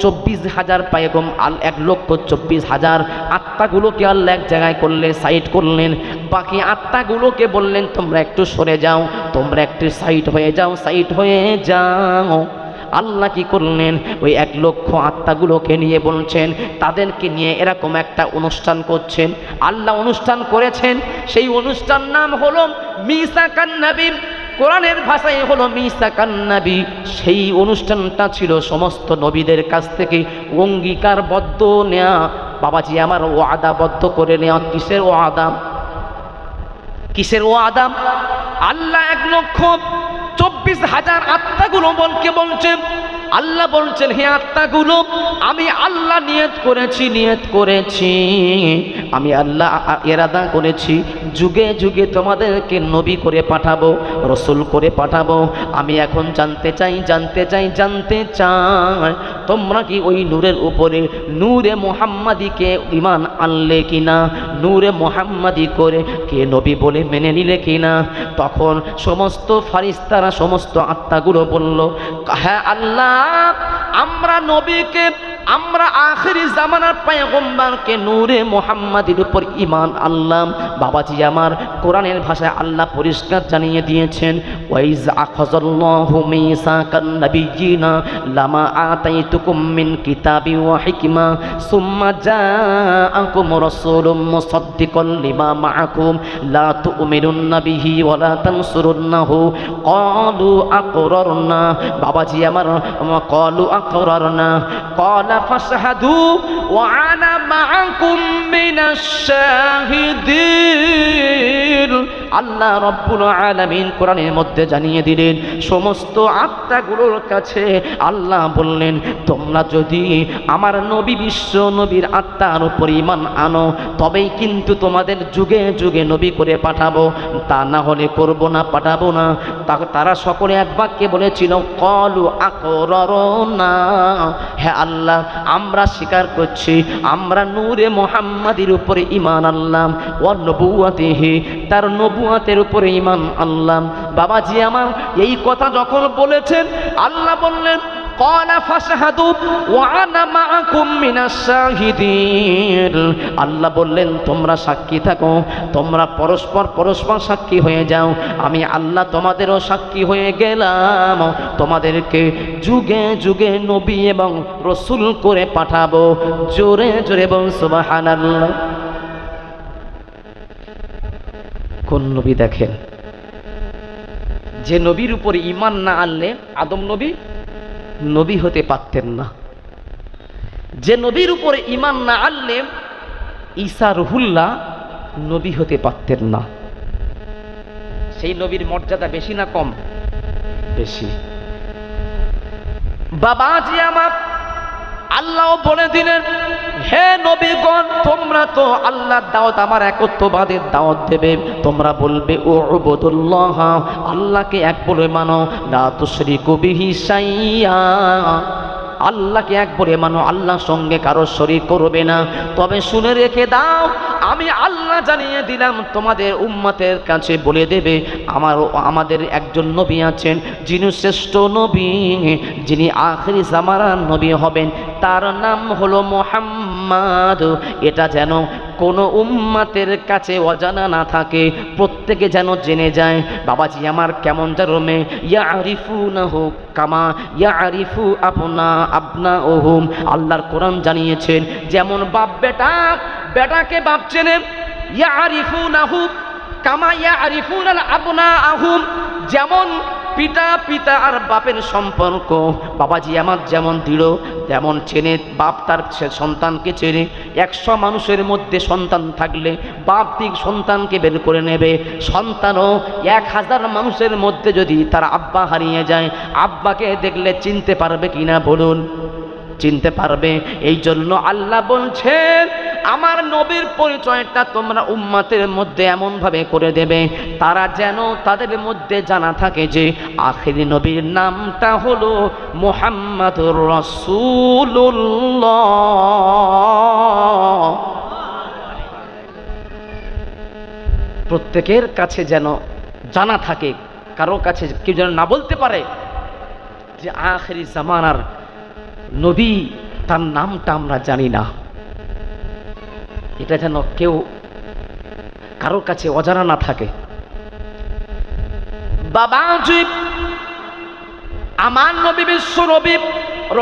চব্বিশ হাজার পায়গম আল, এক লক্ষ চব্বিশ হাজার। আত্মাগুলোকে আল্লাহ এক জায়গায় করলে সাইড করলেন। বাকি আত্মাগুলোকে বললেন, তোমরা একটু সরে যাও, তোমরা একটু সাইড হয়ে যাও সাইড হয়ে যাও। আল্লাহ কি করলেন? ওই এক লক্ষ আত্মাগুলোকে নিয়ে বলছেন, তাদেরকে নিয়ে এরকম একটা অনুষ্ঠান করছেন। আল্লাহ অনুষ্ঠান করেছেন। সেই অনুষ্ঠান নাম হলো মিসা কান্নাবি কোরআনের ভাষায় হলো মিসা কান্নাবি সেই অনুষ্ঠানটা ছিল সমস্ত নবীদের কাছ থেকে অঙ্গীকারবদ্ধ নেয়া। বাবাজি, আমার ও আদাবদ্ধ করে নেওয়া কিসের ও আদাম কিসের ও আদাম আল্লাহ এক লক্ষ চব্বিশ হাজার আত্মাগুলো বলকে বলছেন আল্লাহ বলছেন, হে আত্মাগুলো, আমি আল্লাহ নিয়ত করেছি নিয়ত করেছি। আমি আল্লাহ এরাদা করেছি। যুগে যুগে তোমাদেরকে নবী করে পাঠাবো, রসুল করে পাঠাবো। আমি এখন জানতে চাই জানতে চাই জানতে চাই, তোমরা কি ওই নূরের উপরে নূরে মোহাম্মদীকে ইমান আনলে কিনা? নূরে মোহাম্মাদি করে কে নবী বলে মেনে নিলে কিনা? তখন সমস্ত ফারিস্তারা সমস্ত আত্মাগুলো বলল হ্যাঁ আল্লাহ, আমরা নবীকে আমরা আখেরি জামানার পায়গম্বারকে নূরে মোহাম্মদের উপর ইমান আল্লাহ বাবাজি আমার কোরআনের ভাষায় আল্লাহ পরিষ্কার জানিয়ে দিয়েছেন, ওয়াইজ আখাযাল্লাহু মিসাকান নাবিয়িনা লামা আতাইতুকুম মিন কিতাবি ওয়া হিকমা, সুম্মা জাআকুম রাসূলুম মুসাদ্দিকাল লিমা মাআকুম, লা তু'মিনুন্না বিহি ওয়া লা তানসুরুন্নাহু। ক্বালু আকরারনা। বাবাজি আমার ক্বালু আকরারনা। ক্বালা ফাশহাদু ওয়া আনা মাআকুম মিনাশ শাহিদিন আল্লাহ রব্বুল আলামিন কোরআনের মধ্যে জানিয়ে দিলেন, সমস্ত আত্মাগুলোর কাছে আল্লাহ বললেন, তোমরা যদি আমার নবী বিশ্ব নবীর আত্মার উপর ইমান আনো, তবেই কিন্তু তোমাদের যুগে যুগে নবী করে পাঠাবো। তা না হলে করব না, পাঠাবো না। তারা সকলে এক বাক্যে বলেছিল, কলু আকর না হ্যাঁ আল্লাহ, আমরা স্বীকার করছি, আমরা নূরে মোহাম্মদের উপরে ইমান আল্লাহ ও নবুয়াতে হে তার নবুয়াতের উপরে ইমান আনলাম বাবাজি আমার, এই কথা যখন বলেছেন, আল্লাহ বললেন আল্লাহ বললেন, তোমরা সাক্ষী থাকো, তোমরা পরস্পর পরস্পর সাক্ষী হয়ে যাও। আমি আল্লাহ তোমাদেরও সাক্ষী হয়ে গেলাম। তোমাদেরকে যুগে যুগে নবী এবং রসুল করে পাঠাবো। জোরে জোরে এবং সুবাহ কোন নবী দেখেন? যে নবীর উপর ইমান না আনলে আদম নবী নবী হতে পারতেন না। যে নবীর উপরে ইমান না আনলে ঈসা রহুল্লাহ নবী হতে পারতেন না। সেই নবীর মর্যাদা বেশি না কম? বেশি। বাবাজি আমার আল্লাহ বলে দিলেন হে নবীগণ, তোমরা তো আল্লাহর দাওয়াত, আমার একত্ববাদের দাওয়াত দেবে। তোমরা বলবে ও উবুদুল্লাহ, আল্লাহকে এক বলে মানো, লা তুশরিকু বিহি শাইয়া। আল্লাহকে এক বলে মানো, আল্লাহর সঙ্গে কারও শরীর করবে না। তবে শুনে রেখে দাও, আমি আল্লাহ জানিয়ে দিলাম, তোমাদের উম্মতের কাছে বলে দেবে, আমার আমাদের একজন নবী আছেন, যিনি শ্রেষ্ঠ নবী, যিনি আখরি জামারার নবী হবেন। তার নাম হলো মোহাম্মদ এটা যেন কোনো উম্মাতের কাছে অজানা না থাকে, প্রত্যেকে যেন জেনে যায়, বাবাজি আমার কেমন জারমে ইয়া আরিফু না হোক কামা ইয়া আরিফু আপনা আপনা ওহুম আল্লাহর কোরআন জানিয়েছেন, যেমন বাপ বেটা, বেটাকে বাপ চেনে ইয়া আরিফু না হুক কামা ইয়া আরিফুন আল আপনা আহুম যেমন পিতা পিতা আর বাপের সম্পর্ক। বাবাজি আমার যেমন দৃঢ়, তেমন চেনে। বাপ তার সন্তানকে চেনে। একশো মানুষের মধ্যে সন্তান থাকলে বাপ দিক সন্তানকে বের করে নেবে। সন্তানও এক হাজার মানুষের মধ্যে যদি তার আব্বা হারিয়ে যায়, আব্বাকে দেখলে চিনতে পারবে কিনা বলুন। চিনতে পারবে। এই জন্য আল্লাহ বলছেন, আমার নবীর পরিচয়টা তোমরা উম্মাতের মধ্যে এমনভাবে করে দেবে। তারা যেন তাদের মধ্যে জানা থাকে যে, আখেরি নবীর নামটা হলো মোহাম্মদুর রসুল্লাহ প্রত্যেকের কাছে যেন জানা থাকে, কারও কাছে কেউ যেন না বলতে পারে যে, আখেরি জামানার নবী তার নামটা আমরা জানি না। এটা যেন কেউ কারোর কাছে অজানা না থাকে। বাবাজি আমার নবী বিশ্ব নবী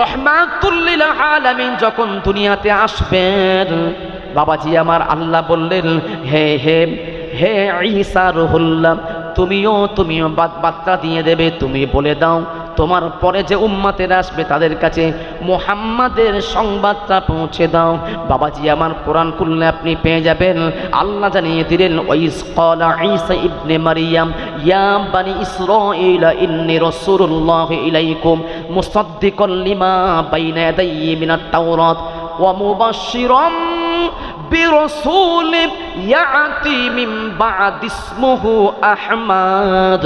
রহমাতুল্লিল আলামিন যখন দুনিয়াতে আসবেন, বাবাজি আমার আল্লাহ বললেন, হে হে হে ঈসা রুহুল্লাহ, তুমিও তুমিও বার্তা দিয়ে দেবে, তুমি বলে দাও তোমার পরে যে উম্মাতের আসবে তাদের কাছে মোহাম্মদের সংবাদটা পৌঁছে দাও। বাবাজি, আমার কোরআন খুললে আপনি পেয়ে যাবেন। আল্লাহ জানিয়ে দিলেন ঈসা ইবনে মারিয়াম, ইয়া বানি লিমা বাইনা ইয়াদাইয়ি মিনাত তাওরাত, ওয়া মুবাশশিরাম برسول يأتي من بعد اسمه أحمد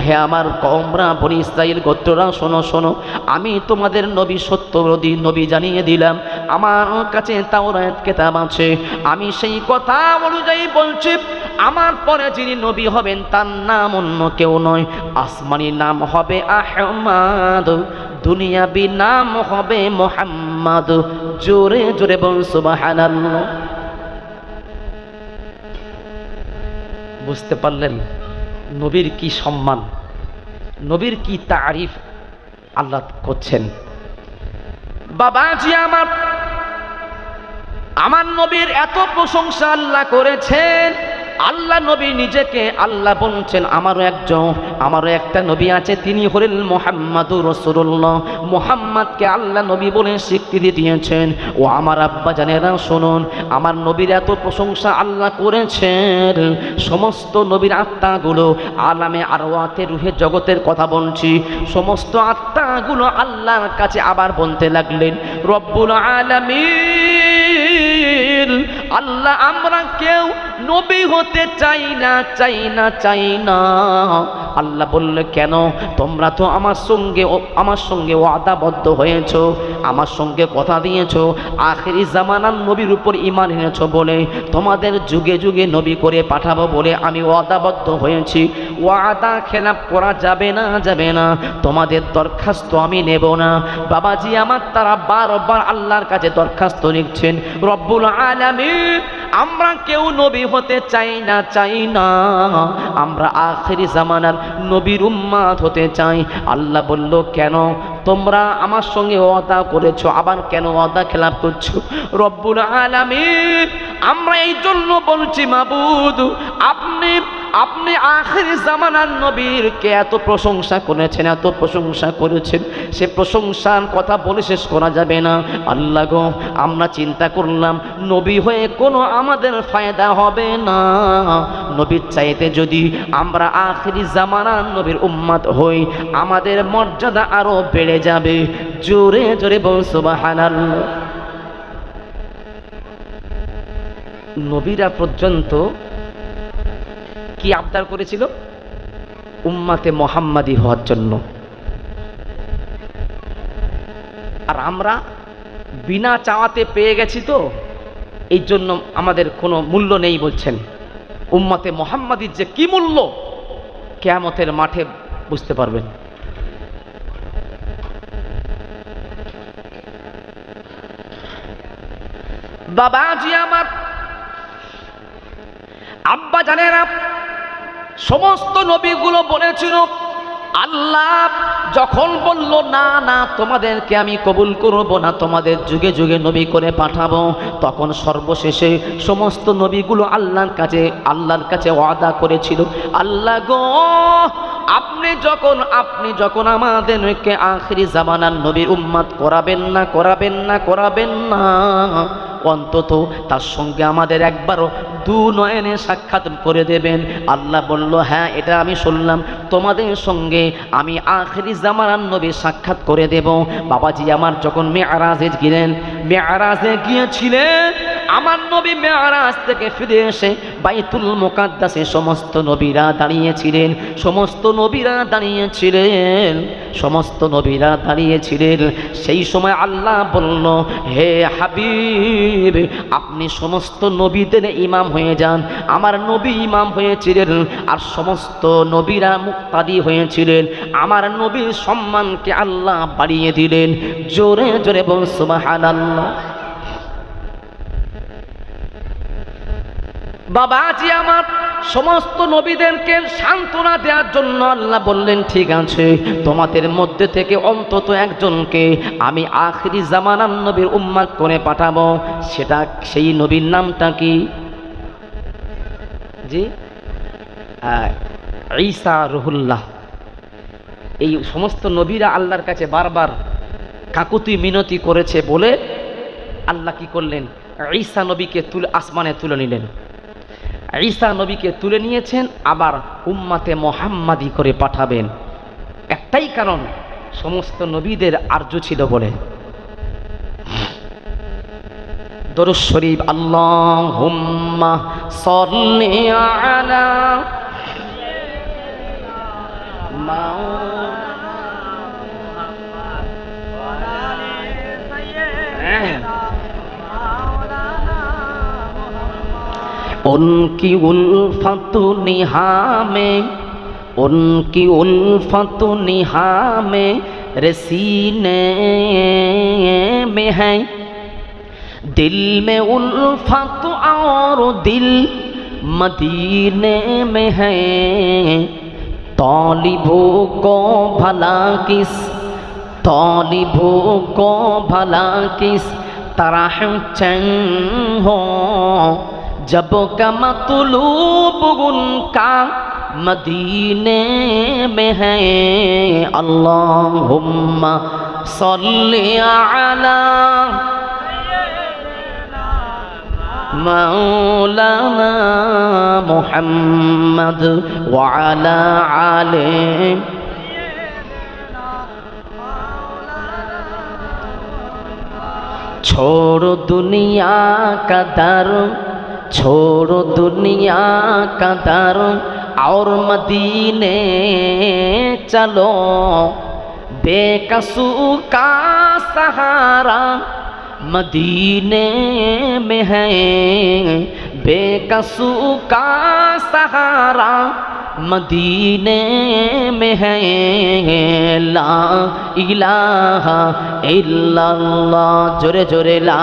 হে আমার কমরা বনি ইসরাইল গোত্ররা শোনো শোনো আমি তোমাদের নবী সত্যরোধী নবী জানিয়ে দিলাম আমার কাছে তাওরাত কেতাব আছে আমি সেই কথা অনুযায়ী বলছি আমার পরে যিনি নবী হবেন তার নাম অন্য কেউ নয় আসমানি নাম হবে আহমাদ দুনিয়াবি নাম হবে মোহাম্মদ জোরে জোরে বল সুবহানাল্লাহ বুঝতে পারলেন নবীর কি সম্মান, নবীর কি তারিফ আল্লাহ করছেন। বাবাজি আমার আমার নবীর এত প্রশংসা আল্লাহ করেছেন। আল্লাহ নবী নিজেকে আল্লাহ বলছেন, আমারও একজন, আমারও একটা নবী আছে, তিনি হলেন মোহাম্মদুর রসুল্লাহ মোহাম্মদকে আল্লাহ নবী বলে স্বীকৃতি দিয়েছেন। ও আমার আব্বা জানেরা, শুনুন, আমার নবীর এত প্রশংসা আল্লাহ করেছেন। সমস্ত নবীর আত্মাগুলো আলামে আরওয়াতে রুহে জগতের কথা বলছি। সমস্ত আত্মাগুলো আল্লাহর কাছে আবার বলতে লাগলেন, রব্বুল আলামিন আল্লাহ, আমরা কেউ নবী হতে চাই না চাই না চাই না। আল্লাহ বললে, কেন? তোমরা তো আমার সঙ্গে আমার সঙ্গে ওয়াদাবদ্ধ হয়েছ, আমার সঙ্গে কথা দিয়েছ, আখেরি জামানার নবীর উপর ইমান এনেছ বলে তোমাদের যুগে যুগে নবী করে পাঠাবো বলে আমি ওয়াদাবদ্ধ হয়েছি। ওয়াদা খেলাপ করা যাবে না যাবে না। তোমাদের দরখাস্ত আমি নেব না। বাবাজি আমার তারা বারবার আল্লাহর কাছে দরখাস্ত লিখছেন, রব্বুল আলামিন আমরা কেউ নবী হতে চাই না চাই না। আমরা আখেরি জামানার নবীর উম্মাদ হতে চাই। আল্লাহ বলল, কেন? তোমরা আমার সঙ্গে ওয়াদা করেছ, আবার কেন ওয়াদা খেলাপ করছ? রব্বুল আলামিন, আমরা এই জন্য বলছি, মাবুদ, আপনি আপনি আখেরি জামানার নবীর কে এত প্রশংসা করেছেন, এত প্রশংসা করেছেন? সে প্রশংসার কথা বলে শেষ করা যাবে না। আল্লাহ গো, আমরা চিন্তা করলাম, নবী হয়ে কোনো আমাদের ফায়দা হবে না। নবীর চাইতে যদি আমরা আখেরি জামানার নবীর উম্মাদ হই, আমাদের মর্যাদা আরও বেড়ে যাবে। জোরে জোরে বল, সুবহানাল্লাহ। নবীরা পর্যন্ত কি আবদার করেছিল? উম্মাতে মোহাম্মাদি হওয়ার জন্য। আর আমরা বিনা চাওয়াতে পেয়ে গেছি তো, এই জন্য আমাদের কোনো মূল্য নেই বলছেন। উম্মাতে মোহাম্মাদির যে কি মূল্য, কেয়ামতের মাঠে বুঝতে পারবেন। বাবা বাবাজি আমার আব্বা জানেন জানেরা সমস্ত নবীগুলো বলেছিল, আল্লাহ যখন বলল, না না, তোমাদেরকে আমি কবুল করব না, তোমাদের যুগে যুগে নবী করে পাঠাবো, তখন সর্বশেষে সমস্ত নবীগুলো আল্লাহর কাছে আল্লাহর কাছে ওয়াদা করেছিল, আল্লাহ গো, আপনি যখন আপনি যখন আমাদেরকে আখরি জামানার নবীর উম্মাদ করাবেন না করাবেন না করাবেন না, অন্তত তার সঙ্গে আমাদের একবারও দু নয়নে সাক্ষাৎ করে দেবেন। আল্লাহ বলল হ্যাঁ এটা আমি শুনলাম। তোমাদের সঙ্গে আমি আখরি জামানার নবী সাক্ষাৎ করে দেব। বাবাজি আমার যখন মেয়ারাজে গেলেন, মেয়ারাজে গিয়েছিলেন আমার নবী মেয়ারাজ থেকে ফিরে এসে বাইতুল মোকাদ্দাসে সমস্ত নবীরা দাঁড়িয়েছিলেন, সমস্ত নবীরা দাঁড়িয়েছিলেন, সমস্ত নবীরা দাঁড়িয়েছিলেন। সেই সময় আল্লাহ বলল, হে হাবিব, আপনি সমস্ত নবীদের ইমাম হয়ে যান। আমার নবী ইমাম হয়েছিলেন আর সমস্ত নবীরা মুক্তাদি হয়েছিলেন। আমার নবীর সম্মানকে আল্লাহ বাড়িয়ে দিলেন। জোরে জোরে বল সুবহানাল্লাহ বাবাজি আমার সমস্ত নবীদেরকে সান্ত্বনা দেওয়ার জন্য আল্লাহ বললেন, ঠিক আছে, তোমাদের মধ্যে থেকে অন্তত একজনকে আমি আখরি জামানার নবীর উম্মাদ করে পাঠাবো। সেটা, সেই নবীর নামটা কি? জি? ঈসা রুহুল্লাহ। এই সমস্ত নবীরা আল্লাহর কাছে বারবার কাকুতি মিনতি করেছে বলে আল্লাহ কি করলেন? ঈসা নবীকে তুলে, আসমানে তুলে নিলেন। ঈসা নবীকে তুলে নিয়েছেন, আবার উম্মাতে মোহাম্মাদি করে পাঠাবেন। একটাই কারণ, সমস্ত নবীদের আর্য ছিল বলে। দরুদ শরীফ আল্লাহ হুম্মা সল্লি আলা उनकी उल्फत निहा में, उनकी उल्फत निहा में रसीने में है। दिल में उल्फत और दिल मदीने में है। तालिबों को भला किस, तालिबों को भला किस तरह चंग हो। जब का मतलूब उनका मदीने में है अल्लाहुम्मा सल्ली अला मौलाना मुहम्मद वअला आले छोड़ो दुनिया का दर छोड़ो दुनिया का दर और मदीने चलो बेकसू का सहारा मदीने में है बेकसू का सहारा मदीने में है ला इलाहा इल्लल्लाह जोरे जोरे ला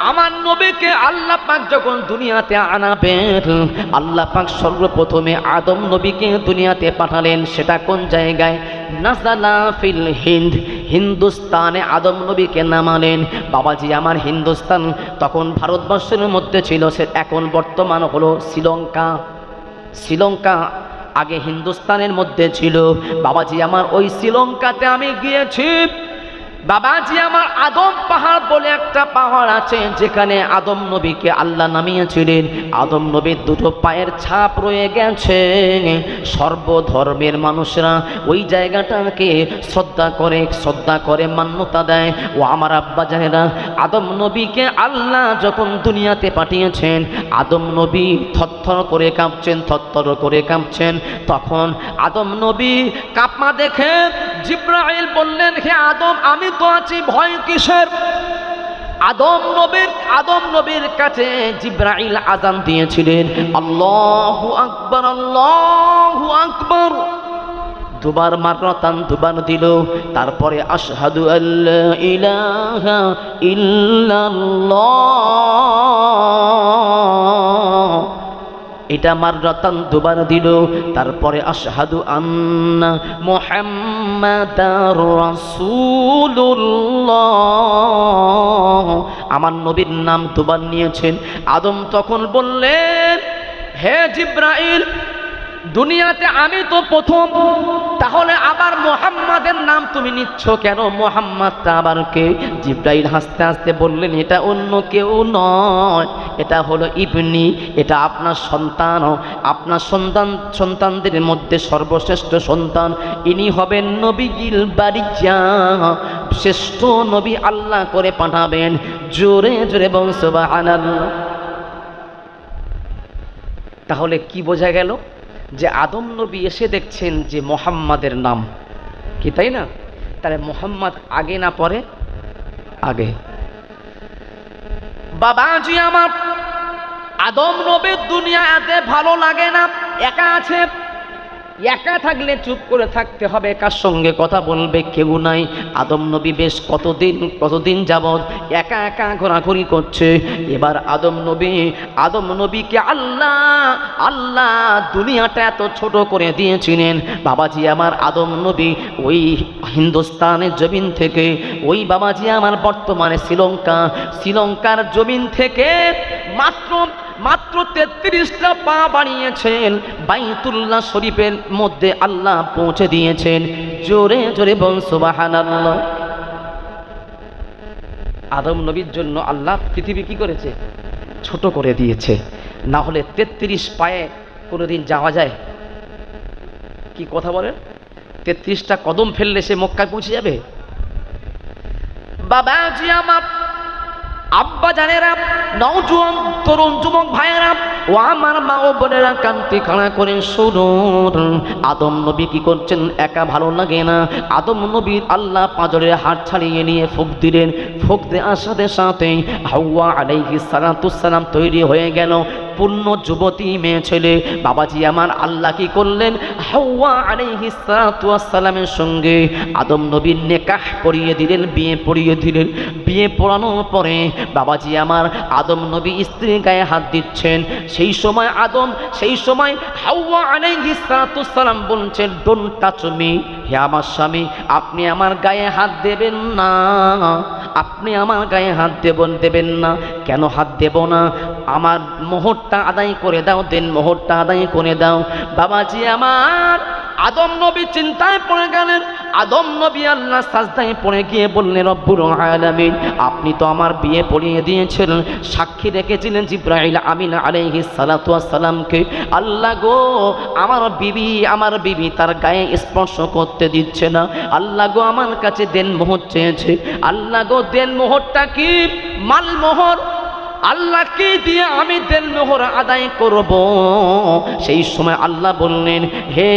আমার নবীকে আল্লাহ পাক যখন দুনিয়াতে আনাবেন, আল্লাহ পাক সর্বপ্রথমে আদম নবীকে দুনিয়াতে পাঠালেন। সেটা কোন জায়গায়? নাজালা ফিল হিন্দ। হিন্দুস্তানে আদম নবীকে নামালেন। বাবাজি, আমার হিন্দুস্তান তখন ভারতবর্ষের মধ্যে ছিল, সে এখন বর্তমান হলো শ্রীলঙ্কা। শ্রীলঙ্কা আগে হিন্দুস্তানের মধ্যে ছিল। বাবাজি, আমার ওই শ্রীলঙ্কাতে আমি গিয়েছি। বাবাজি আমার আদম পাহাড় বলে একটা পাহাড় আছে, যেখানে আদম নবীকে আল্লাহ নামিয়েছিলেন। আদম নবীর দুটো পায়ের ছাপ রয়ে গেছে। সর্বধর্মের মানুষরা ওই জায়গাটাকে শ্রদ্ধা করে শ্রদ্ধা করে মান্যতা দেয়। ও আমার আব্বা জানেরা, আদম নবীকে আল্লাহ যখন দুনিয়াতে পাঠিয়েছেন, আদম নবী থরথর করে কাঁপছেন, থরথর করে কাঁপছেন। তখন আদম নবী কাঁপমা দেখে জিব্রাইল বললেন, হে আদম, আমি তো আছি ভয় কিসের? আদম নবীর আদম নবীর কাছে জিব্রাইল আজান দিয়েছিলেন, আল্লাহু আকবার, আল্লাহু আকবর। দুবার মারতান দুবার দিল, তারপরে আশহাদু আল্লাহ ইলাহা ইল্লাল্লাহ। এটা আমার রতন দুবার দিল। তারপরে আশহাদু আন্না মোহাম্মদ রসুল্লাহ আমার নবীর নাম দুবার নিয়েছেন। আদম তখন বললেন, হে জিব্রাইল দুনিয়াতে আমি তো প্রথম, তাহলে আবার মোহাম্মদের নাম তুমি নিচ্ছ কেন? মোহাম্মদটা আবার কে? জিব্রাইল হাসতে হাসতে বললেন, এটা অন্য কেউ নয়। এটা হলো ইবনি, এটা আপনার সন্তান। আপনার সন্তান, সন্তানদের মধ্যে সর্বশ্রেষ্ঠ সন্তান। ইনি হবেন নবী গিল বাড়িজা শ্রেষ্ঠ নবী আল্লাহ করে পাঠাবেন। জোরে জোরে বংশবাহ তাহলে কি বোঝা গেল? যে আদম নবী এসে দেখছেন যে মোহাম্মদের নাম। কি তাই না? তাহলে মোহাম্মদ আগে না পরে? আগে। বাবা, জি আমার। আদম নবীর দুনিয়া এতে ভালো লাগে না, একা আছে। একা থাকলে চুপ করে থাকতে হবে, কার সঙ্গে কথা বলবে কেউ নাই। আদম নবী বেশ কতদিন কতদিন যাবৎ একা একা ঘোরাঘুরি করছে। এবার আদম নবী, আদম নবীকে আল্লাহ আল্লাহ, দুনিয়াটা এত ছোট করে দিয়েছিলেন। বাবাজি আমার আদম নবী, ওই হিন্দুস্তানের জমিন থেকে, ওই বাবাজি আমার বর্তমানে শ্রীলঙ্কা, শ্রীলঙ্কার জমিন থেকে মাত্র মাত্র তেত্রিশটা পা বাড়িয়েছেন বাইতুল্লাহ শরীফের মধ্যে আল্লাহ পৌঁছে দিয়েছেন। জোরে জোরে বংশবাহান আদম নবীর জন্য আল্লাহ পৃথিবী কি করেছে? ছোট করে দিয়েছে। না হলে তেত্রিশ পায়ে কোনোদিন যাওয়া যায়? কি কথা বলেন? তেত্রিশটা কদম ফেললে সে মক্কায় পৌঁছে যাবে? বাবাজি আমার আব্বা জানেরা, নওজুয়ান তরুণ যুবক ভাইয়েরা, ও আমার মা ও বোনেরা কান্তি খাড়া করে শুনুন আদম নবী কি করছেন? একা ভালো লাগে না। আদম নবীর আল্লাহ পাঁজরের হাত ছাড়িয়ে নিয়ে ফুক দিলেন। ফুক দেওয়ার সাথে সাথে হাওয়া আলাইহিস সালাম তৈরি হয়ে গেল। পূর্ণ যুবতী মেয়ে ছেলে। বাবাজি আমার আল্লাহ কি করলেন? হাওয়া আলাইহিস সালামের সঙ্গে আদম নবীর নেকাহ পরিয়ে দিলেন, বিয়ে পড়িয়ে দিলেন। বিয়ে পড়ানোর পরে বাবাজি আমার আদম নবী স্ত্রীর গায়ে হাত দিচ্ছেন। সেই সময় আদম, সেই সময় হাওয়া আলাইহিস সালাম বলছেন ডোন্ট টাচ মি হে আমার স্বামী, আপনি আমার গায়ে হাত দেবেন না। আপনি আমার গায়ে হাত দেবেন দেবেন না। কেন হাত দেব না? আমার মোহরটা আদায় করে দাও, দেন মোহরটা আদায় করে দাও। বাবাজি আমার, আদম নবী চিন্তায় পড়ে গেলেন। আদম নবী আল্লাহ সাজদায় পড়ে গিয়ে বললেন রব্বুর আলামিন, আপনি তো আমার বিয়ে পড়িয়ে দিয়েছিলেন, সাক্ষী রেখেছিলেন জিব্রাইল আমিন আলাইহিস সালাতু সালামকে আল্লাহ গো, আমার বিবি আমার বিবি তার গায়ে স্পর্শ করতে দিচ্ছে না। আল্লাহ গো, আমার কাছে দেন মোহর চেয়েছে। আল্লাহ গো, দেন মোহরটা কি? মাল মোহর আল্লাহকে দিয়ে আমি দেন মোহর আদায় করব? সেই সময় আল্লাহ বললেন, হে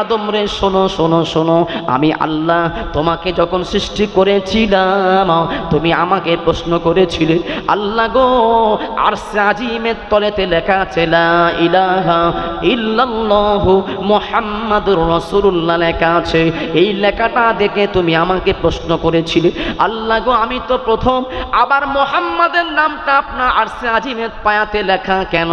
আদম রে, শোনো শোনো শোনো, আমি আল্লাহ তোমাকে যখন সৃষ্টি করেছিলাম, তুমি আমাকে প্রশ্ন করেছিলে, আল্লাহ গো আর সাজিমের তলেতে লেখা আছে ইলাহা ইল্লাল্লাহু মুহাম্মাদুর রাসূলুল্লাহ লেখা আছে, এই লেখাটা দেখে তুমি আমাকে প্রশ্ন করেছিলে, আল্লাহ গো, আমি তো প্রথম আবার মোহাম্মদের নামটা আপনার আরসে আজিমের পায়াতে লেখা কেন?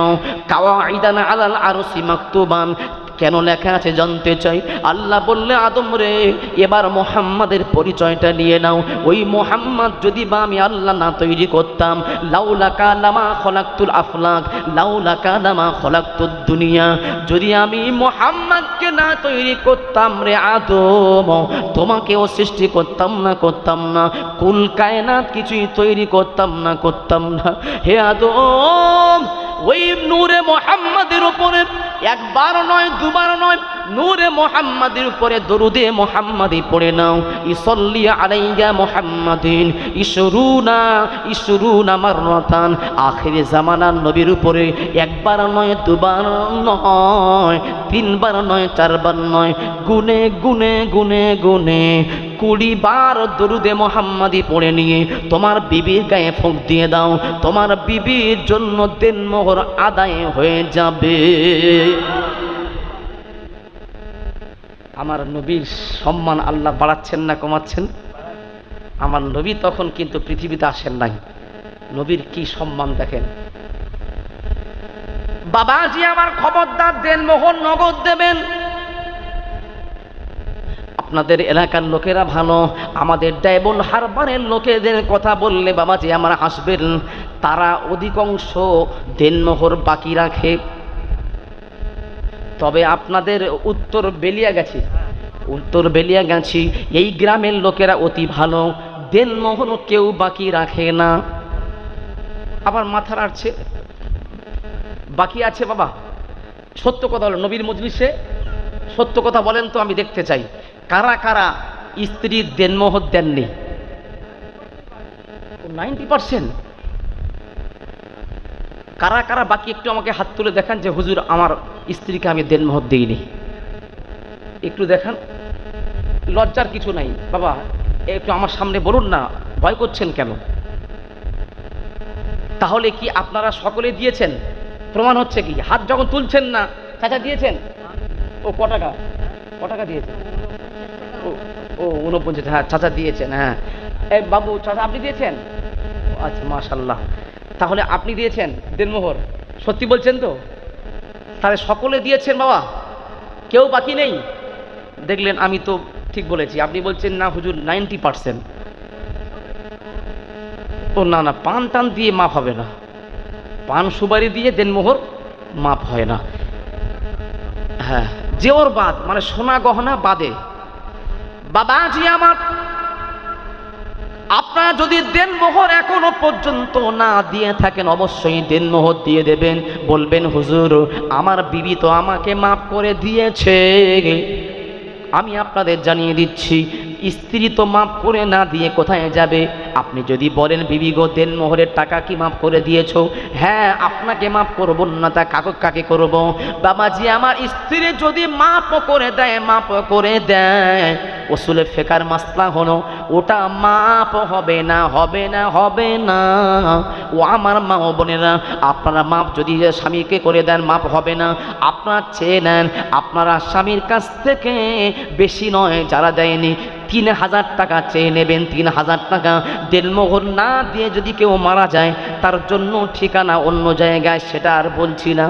কাওয়াইদান আলাল আরসি মাকতুবান। কেন লেখা আছে জানতে চাই? আল্লাহ বললে, আদম রে, এবার মোহাম্মদের পরিচয়টা নিয়ে নাও। ওই মোহাম্মদ যদি বা আমি আল্লাহ না তৈরি করতাম, লাউলা কালামা খলাক্তুল আফলাক, লাউলা কালামা খলাক্তুল দুনিয়া। যদি আমি মোহাম্মদকে না তৈরি করতাম রে আদম, তোমাকেও সৃষ্টি করতাম না করতাম না। কুল কায়নাত কিছুই তৈরি করতাম না করতাম না। হে আদম ওই নূরে মোহাম্মদের উপরে, একবার নয়, দুবার নয়, নূরে মোহাম্মদের উপরে দরুদে মোহাম্মদি পড়ে নাও। ইসল্লি আলাইয়া মোহাম্মদিন ইসরুনা ইসরুনা মাররাতান। আখিরে জামানার নবীর উপরে একবার নয়, দুবার নয়, তিনবার নয়, চারবার নয়, গুনে গুনে গুনে গুনে কুড়ি বার দরুদে মোহাম্মদি পড়ে নিয়ে তোমার বিবির গায়ে ফোঁক দিয়ে দাও, তোমার বিবির জন্য দেন মোহর আদায় হয়ে যাবে। আমার নবীর সম্মান আল্লাহ বাড়াচ্ছেন না কমাচ্ছেন? আমার নবী তখন কিন্তু পৃথিবীতে আসেন নাই। নবীর কি সম্মান দেখেন? বাবাজি আমার খবরদার দেন মোহন নগদ দেবেন। আপনাদের এলাকার লোকেরা ভালো। আমাদের ডায়বন হারবারের লোকেদের কথা বললে বাবা যে আমার হাসবেন তারা অধিকাংশ দেনমোহর বাকি রাখে। তবে আপনাদের উত্তর বেলিয়া গেছি উত্তর বেলিয়া গেছি এই গ্রামের লোকেরা অতি ভালো। দেনমোহন কেউ বাকি রাখে না। আবার মাথার আড়ছে। বাকি আছে বাবা। সত্য কথা হলো নবীর মজলিসে সত্য কথা বলেন তো, আমি দেখতে চাই। কারা কারা স্ত্রীর দেনমোহর দেননি? নাইনটি পার্সেন্ট কারা কারা বাকি একটু আমাকে হাত তুলে দেখান যে হুজুর আমার স্ত্রীকে আমি দেনমোহর দিইনি। একটু দেখান। লজ্জার কিছু নাই। বাবা, একটু আমার সামনে বলুন না, ভয় করছেন কেন? তাহলে কি আপনারা সকলে দিয়েছেন? প্রমাণ হচ্ছে কি? হাত যখন তুলছেন না, চাচা দিয়েছেন? ও ক টাকা ক টাকা দিয়েছেন? ও উনপঞ্চাশ হ্যাঁ চাচা দিয়েছেন হ্যাঁ। এ বাবু, চাচা, আপনি দিয়েছেন? আচ্ছা মাশাল্লাহ তাহলে আপনি দিয়েছেন দেনমোহর। সত্যি বলছেন তো? তাহলে সকলে দিয়েছেন, বাবা। কেউ বাকি নেই। দেখলেন, আমি তো ঠিক বলেছি। আপনি বলছেন, না, হুজুর, নাইনটি পার্সেন্ট। ও, না না, পান টান দিয়ে মাপ হবে না। পান সুপারি দিয়ে দেনমোহর মাপ হয় না। হ্যাঁ যে ওর বাদ মানে সোনা গহনা বাদে। বাবাজি আমার, আপনার যদি দেনমোহর এখনও পর্যন্ত না দিয়ে থাকেন, অবশ্যই দেনমোহর দিয়ে দেবেন। বলবেন, হুজুর, আমার বিবি তো আমাকে মাফ করে দিয়েছে। আমি আপনাদের জানিয়ে দিচ্ছি, স্ত্রী তো মাফ করে না দিয়ে কোথায় যাবে? আপনি যদি বলেন, বিবি গো, দেন মোহরের টাকা, কি মাফ করে দিয়েছ? হ্যাঁ আপনাকে মাফ করব না, তা কাকে কাকে করব? বাবাজি, আমার স্ত্রী যদি মাপ করে দেয় মাপ করে দেয়। ওসুলে ফেকার মাসলা হলো, ওটা মাপ হবে না হবে না হবে না। ও আমার মা ও বোনেরা, আপনারা মাপ যদি স্বামীকে করে দেন মাপ হবে না। আপনার চেয়ে নেন, আপনারা স্বামীর কাছ থেকে বেশি নয়, যারা দেয়নি, তিন হাজার টাকা চেয়ে নেবেন, তিন হাজার টাকা। দেড়মোহর না দিয়ে যদি কেউ মারা যায়, তার জন্য ঠিকানা অন্য জায়গায়, সেটা আর বলছি না।